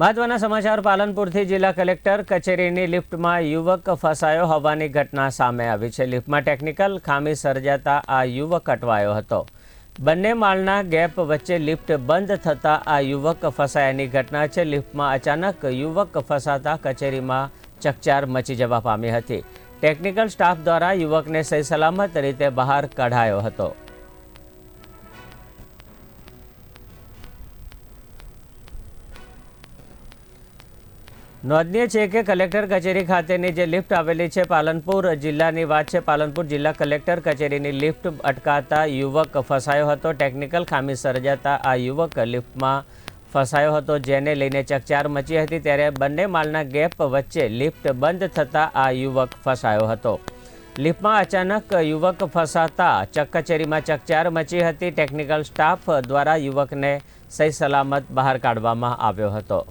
મહત્વના સમાચાર પાલનપુરથી જિલ્લા કલેક્ટર કચેરીની લિફ્ટમાં યુવક ફસાયો હોવાની ઘટના સામે આવી છે. લિફ્ટમાં ટેકનિકલ ખામી સર્જાતા આ યુવક અટવાયો હતો. બંને માળના ગેપ વચ્ચે લિફ્ટ બંધ થતાં આ યુવક ફસાયાની ઘટના છે. લિફ્ટમાં અચાનક યુવક ફસાતા કચેરીમાં ચકચાર મચી જવા પામી હતી. ટેકનિકલ સ્ટાફ દ્વારા યુવકને સહી સલામત રીતે બહાર કઢાયો હતો. નોંધનીય છે કે કલેક્ટર કચેરી ખાતેની જે લિફ્ટ આવેલી છે પાલનપુર જિલ્લાની વાત છે, પાલનપુર જિલ્લા કલેક્ટર કચેરીની લિફ્ટ અટકાતા યુવક ફસાયો હતો. ટેકનિકલ ખામી સર્જાતા આ યુવક લિફ્ટમાં ફસાયો હતો, જેને લઈને ચકચાર મચી હતી. ત્યારે બંને માળના ગેપ વચ્ચે લિફ્ટ બંધ થતાં આ યુવક ફસાયો હતો. લિફ્ટમાં અચાનક યુવક ફસાતા ચક કચેરીમાં ચકચાર મચી હતી. ટેકનિકલ સ્ટાફ દ્વારા યુવકને સહી સલામત બહાર કાઢવામાં આવ્યો હતો.